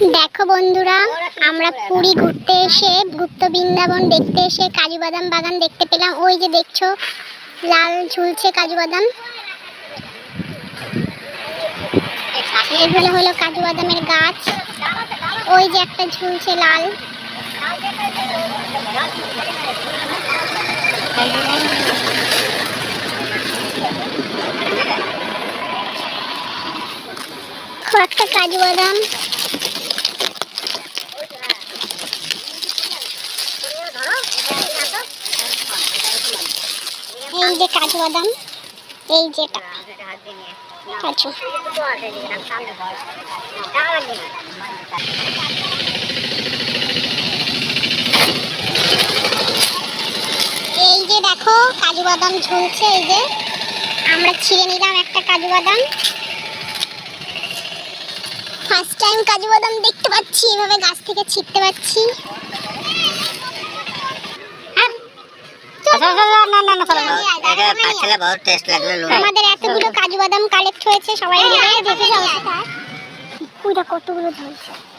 দেখো বন্ধুরা, আমরা পুরী ঘুরতে এসে গুপ্ত বৃন্দাবন দেখতে এসে কাজু বাদাম বাগান দেখতে পেলাম। ওই যে দেখছ, লাল ঝুলছে কাজু বাদাম। এগুলো হলো কাজু বাদামের গাছ। ওই যে একটা ঝুলছে লাল। কয়েকটা কাজু বাদাম। এই যে কাজু বাদাম, এই যেটা কাজু। এই যে দেখো, কাজু বাদাম ঝুলছে, এই যে। আমরা ছিঁড়ে নিলাম একটা কাজু বাদাম। ফার্স্ট টাইম কাজু বাদাম দেখতে পাচ্ছি, এভাবে গাছ থেকে ছিঁড়তে পাচ্ছি আমাদের এতগুলো কাজু কালেক্ট হয়েছে সবাই মিলে কতগুলো ধরছে